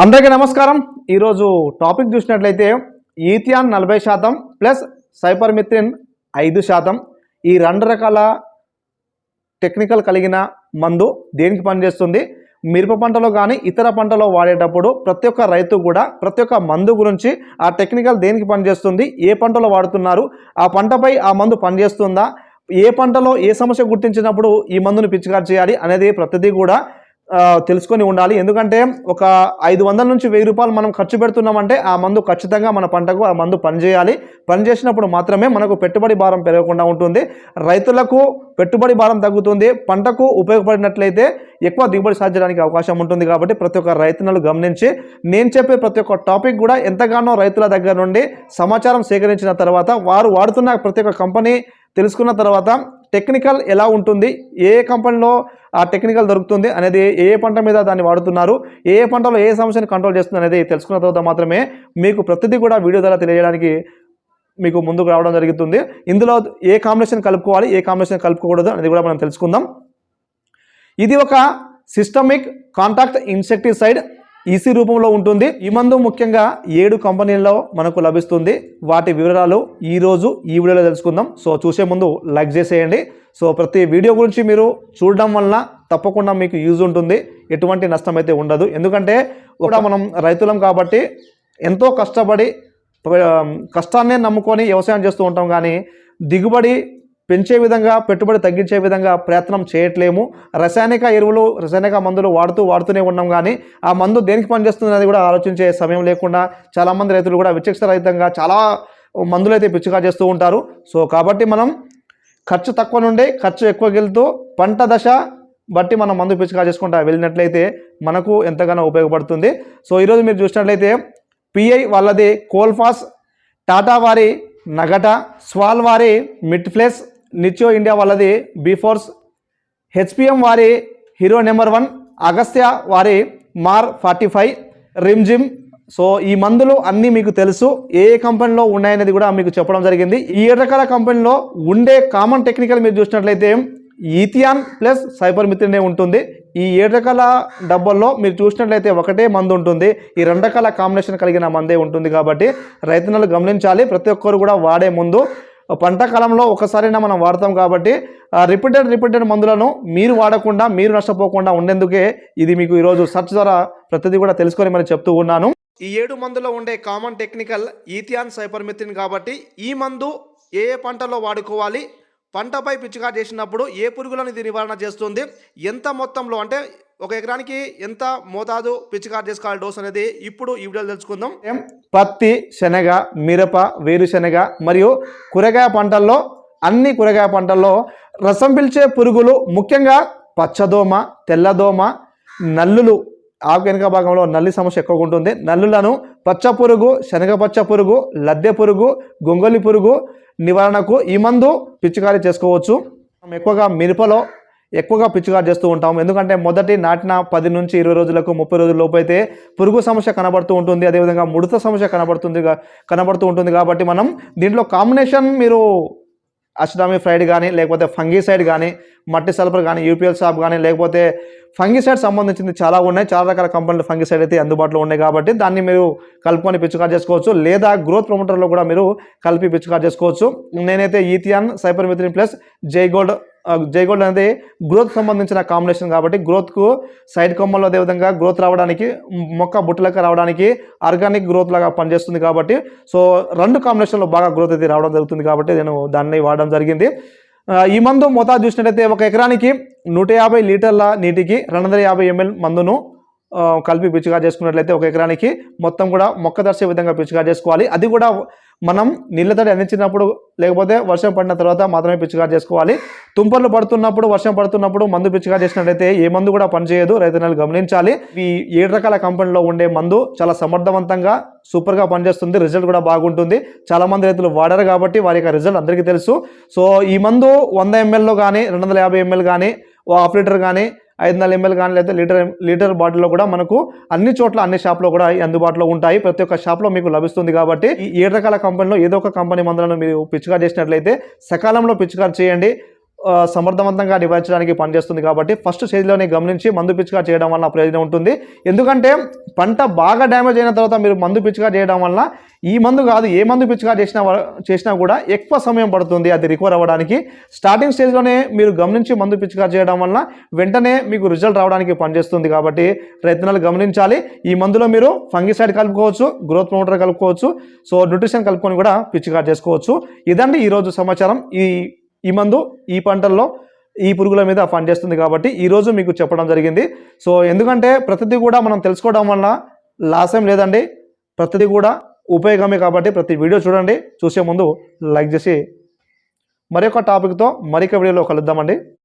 అందరికీ నమస్కారం. ఈరోజు టాపిక్ చూసినట్లయితే ఈథియాన్ నలభై శాతం ప్లస్ సైపర్మిత్రిన్ ఐదు శాతం. ఈ రెండు రకాల టెక్నికల్ కలిగిన మందు దేనికి పనిచేస్తుంది? మిరప పంటలో కానీ ఇతర పంటలో వాడేటప్పుడు ప్రతి ఒక్క రైతు కూడా ప్రతి ఒక్క మందు గురించి ఆ టెక్నికల్ దేనికి పనిచేస్తుంది? ఏ పంటలో వాడుతున్నారు? ఆ పంటపై ఆ మందు పనిచేస్తుందా? ఏ పంటలో ఏ సమస్య గుర్తించినప్పుడు ఈ మందును పిచికారి చేయాలి అనేది ప్రతిదీ కూడా తెలుసుకొని ఉండాలి. ఎందుకంటే ఒక ఐదు వందల నుంచి వెయ్యి రూపాయలు మనం ఖర్చు పెడుతున్నామంటే ఆ మందు ఖచ్చితంగా మన పంటకు ఆ మందు పనిచేయాలి. పనిచేసినప్పుడు మాత్రమే మనకు పెట్టుబడి భారం పెరగకుండా ఉంటుంది. రైతులకు పెట్టుబడి భారం తగ్గుతుంది. పంటకు ఉపయోగపడినట్లయితే ఎక్కువ దిగుబడి సాధించడానికి అవకాశం ఉంటుంది కాబట్టి ప్రతి ఒక్క రైతులను గమనించి నేను చెప్పే ప్రతి ఒక్క టాపిక్ కూడా ఎంతగానో రైతుల దగ్గర నుండి సమాచారం సేకరించిన తర్వాత వారు వాడుతున్న ప్రతి ఒక్క కంపెనీ తెలుసుకున్న తర్వాత టెక్నికల్ ఎలా ఉంటుంది? ఏ కంపెనీలో ఆ టెక్నికల్ దొరుకుతుంది అనేది ఏ పంట మీద దాన్ని వాడుతున్నారు? ఏ పంటలో ఏ సమస్యను కంట్రోల్ చేస్తుంది అనేది తెలుసుకున్న తర్వాత మాత్రమే మీకు ప్రతిదీ కూడా వీడియో ద్వారా తెలియడానికి మీకు ముందుకు రావడం జరుగుతుంది. ఇందులో ఏ కాంబినేషన్ కలుపుకోవాలి ఏ కాంబినేషన్ కలుపుకోకూడదు అనేది కూడా మనం తెలుసుకుందాం. ఇది ఒక సిస్టమిక్ కాంటాక్ట్ ఇన్సెక్టిసైడ్ ఈసీ రూపంలో ఉంటుంది. ఈ మందు ముఖ్యంగా ఏడు కంపెనీల్లో మనకు లభిస్తుంది. వాటి వివరాలు ఈరోజు ఈ వీడియోలో తెలుసుకుందాం. సో చూసే ముందు లైక్ చేసేయండి. సో ప్రతి వీడియో గురించి మీరు చూడడం వలన తప్పకుండా మీకు యూజ్ ఉంటుంది. ఎటువంటి నష్టం అయితే ఉండదు. ఎందుకంటే కూడా మనం రైతులం కాబట్టి ఎంతో కష్టపడి కష్టాన్నే నమ్ముకొని వ్యవసాయం చేస్తూ ఉంటాం. కానీ దిగుబడి పెంచే విధంగా పెట్టుబడి తగ్గించే విధంగా ప్రయత్నం చేయట్లేము. రసాయనిక ఎరువులు రసాయనిక మందులు వాడుతూ వాడుతూనే ఉన్నాం కానీ ఆ మందు దేనికి పనిచేస్తుంది అనేది కూడా ఆలోచించే సమయం లేకుండా చాలామంది రైతులు కూడా విచక్షణ రహితంగా చాలా మందులు అయితే చేస్తూ ఉంటారు. సో కాబట్టి మనం ఖర్చు తక్కువ నుండి ఖర్చు ఎక్కువ గెలుతూ పంట దశ బట్టి మనం మందు పిచ్చుగా చేసుకుంటా వెళ్ళినట్లయితే మనకు ఎంతగానో ఉపయోగపడుతుంది. సో ఈరోజు మీరు చూసినట్లయితే పిఐ వాళ్ళది కోల్ఫాస్ టాటా వారి నగట స్వాల్ వారి మిడ్ఫ్లెస్ నిత్యో ఇండియా వాళ్ళది బీఫోర్స్ హెచ్పిఎం వారి హీరో నెంబర్ వన్ అగస్త్య వారి మార్ ఫార్టీ ఫైవ్ రిమ్జిమ్. సో ఈ మందులు అన్నీ మీకు తెలుసు. ఏ కంపెనీలో ఉన్నాయనేది కూడా మీకు చెప్పడం జరిగింది. ఈ రకాల కంపెనీలో ఉండే కామన్ టెక్నికల్ మీరు చూసినట్లయితే ఈథియాన్ ప్లస్ సైబర్ మిత్రనే ఉంటుంది. ఈ ఏడు రకాల డబ్బల్లో మీరు చూసినట్లయితే ఒకటే మందు ఉంటుంది. ఈ రెండు రకాల కాంబినేషన్ కలిగిన మందే ఉంటుంది కాబట్టి రైతులను గమనించాలి. ప్రతి ఒక్కరు కూడా వాడే ముందు. పంట కాలంలో ఒకసారైనా మనం వాడతాం కాబట్టి రిపీటెడ్ రిపీటెడ్ మందులను మీరు వాడకుండా మీరు నష్టపోకుండా ఉండేందుకే ఇది మీకు ఈరోజు సర్చ్ ద్వారా ప్రతిదీ కూడా తెలుసుకొని మరి చెప్తూ ఉన్నాను. ఈ ఏడు మందులో ఉండే కామన్ టెక్నికల్ ఈథియాన్ సైపర్మిథిన్ కాబట్టి ఈ మందు ఏ ఏ పంటలో వాడుకోవాలి పంటపై పిచ్చిగా చేసినప్పుడు ఏ పురుగులను ఇది నివారణ చేస్తుంది ఎంత మొత్తంలో అంటే ఒక ఎకరానికి ఎంత మోతాదు పిచ్చికారు చేసుకోవాలి డోస్ అనేది ఇప్పుడు ఈ వీడియోలో తెలుసుకుందాం. పత్తి శనగ మిరప వేరుశనగ మరియు కూరగాయ పంటల్లో అన్ని కూరగాయ పంటల్లో రసం పిలిచే పురుగులు ముఖ్యంగా పచ్చదోమ తెల్లదోమ నల్లులు. ఆకు వెనుక భాగంలో నల్లి సమస్య ఎక్కువగా ఉంటుంది. నల్లులను పచ్చ పురుగు శనగ పచ్చ పురుగు లద్దె పురుగు గొంగలి పురుగు నివారణకు ఈ మందు పిచికారీ చేసుకోవచ్చు. మనం ఎక్కువగా మిరపలో ఎక్కువగా పిచికారి చేస్తూ ఉంటాం. ఎందుకంటే మొదటి నాటిన పది నుంచి ఇరవై రోజులకు ముప్పై రోజుల లోపు అయితే పురుగు సమస్య కనబడుతూ ఉంటుంది. అదేవిధంగా ముడత సమస్య కనబడుతుంది కనబడుతూ ఉంటుంది కాబట్టి మనం దీంట్లో కాంబినేషన్ మీరు అసిడామి ఫ్రైడ్ కానీ లేకపోతే ఫంగిసైడ్ కానీ మట్టి సల్ఫర్ కానీ యూపీఎల్ షాప్ కానీ లేకపోతే ఫంగిసైడ్ సంబంధించింది చాలా ఉన్నాయి. చాలా రకాల కంపెనీలు ఫంగిసైడ్ అయితే అందుబాటులో ఉన్నాయి కాబట్టి దాన్ని మీరు కలుపుకొని పిచ్చుకారు చేసుకోవచ్చు. లేదా గ్రోత్ ప్రమోటర్లో కూడా మీరు కలిపి పిచ్చుకారు చేసుకోవచ్చు. నేనైతే ఈథియాన్ సైపర్ మిత్రిన్ ప్లస్ జైగోల్డ్ గోల్డ్ జైగోల్డ్ అనేది గ్రోత్ సంబంధించిన కాంబినేషన్ కాబట్టి గ్రోత్కు సైడ్ కొమ్మల్లో అదేవిధంగా గ్రోత్ రావడానికి మొక్క బుట్టలకు రావడానికి ఆర్గానిక్ గ్రోత్ లాగా పనిచేస్తుంది కాబట్టి సో రెండు కాంబినేషన్లో బాగా గ్రోత్ అయితే రావడం జరుగుతుంది కాబట్టి నేను దాన్ని వాడడం జరిగింది. ఈ మందు మోతాదు చూసినట్టయితే ఒక ఎకరానికి నూట యాభై లీటర్ల నీటికి రెండు వందల యాభై ఎంఎల్ మందును కలిపి పిచ్చిగా చేసుకున్నట్లయితే ఒక ఎకరానికి మొత్తం కూడా మొక్క దర్శే విధంగా పిచ్చిగా చేసుకోవాలి. అది కూడా మనం నీళ్ళతోటి అందించినప్పుడు లేకపోతే వర్షం పడిన తర్వాత మాత్రమే పిచికారు చేసుకోవాలి. తుంపర్లు పడుతున్నప్పుడు వర్షం పడుతున్నప్పుడు మందు పిచ్చిగా చేసినట్లయితే ఏ మందు కూడా పనిచేయదు. రైతులను గమనించాలి. ఈ ఏడు రకాల కంపెనీలో ఉండే మందు చాలా సమర్థవంతంగా సూపర్గా పనిచేస్తుంది. రిజల్ట్ కూడా బాగుంటుంది. చాలా మంది రైతులు వాడారు కాబట్టి వారి యొక్క రిజల్ట్ అందరికీ తెలుసు. సో ఈ మందు వంద ఎంఎల్లో కానీ రెండు వందల యాభై ఎంఎల్ కానీ ఓ హాఫ్ లీటర్ కానీ ఐదు వందల ఎంఎల్ కానీ లేదా లీటర్ లీటర్ బాటిల్లో కూడా మనకు అన్ని చోట్ల అన్ని షాప్లో కూడా అందుబాటులో ఉంటాయి. ప్రతి ఒక్క షాప్లో మీకు లభిస్తుంది కాబట్టి ఈ ఏడు రకాల కంపెనీలో ఏదో ఒక కంపెనీ మందులను మీరు పిచ్చిగా చేసినట్లయితే సకాలంలో పిచ్చిగా చేయండి. సమర్థవంతంగా నివారించడానికి పనిచేస్తుంది కాబట్టి ఫస్ట్ స్టేజ్లోనే గమనించి మందు పిచ్చిగా చేయడం వల్ల ప్రయోజనం ఉంటుంది. ఎందుకంటే పంట బాగా డ్యామేజ్ అయిన తర్వాత మీరు మందు పిచ్చిగా చేయడం వల్ల ఈ మందు కాదు ఏ మందు పిచ్చిగా చేసినా చేసినా కూడా ఎక్కువ సమయం పడుతుంది అది రికవర్ అవ్వడానికి. స్టార్టింగ్ స్టేజ్లోనే మీరు గమనించి మందు పిచ్చిగా చేయడం వల్ల వెంటనే మీకు రిజల్ట్ రావడానికి పనిచేస్తుంది కాబట్టి ప్రయత్నాలు గమనించాలి. ఈ మందులో మీరు ఫంగిసైడ్ కలుపుకోవచ్చు గ్రోత్ ప్రమోటర్ కలుపుకోవచ్చు సో న్యూట్రిషన్ కలుపుకొని కూడా పిచ్చిగా చేసుకోవచ్చు. ఇదండి ఈరోజు సమాచారం. ఈ ఈ మందు ఈ పంటల్లో ఈ పురుగుల మీద పనిచేస్తుంది కాబట్టి ఈరోజు మీకు చెప్పడం జరిగింది. సో ఎందుకంటే ప్రతిదీ కూడా మనం తెలుసుకోవడం వల్ల లాస్ ఏం లేదండి. ప్రతిదీ కూడా ఉపయోగమే కాబట్టి ప్రతి వీడియో చూడండి. చూసే ముందు లైక్ చేసి మరొక టాపిక్తో మరొక వీడియోలో కలుద్దామండి.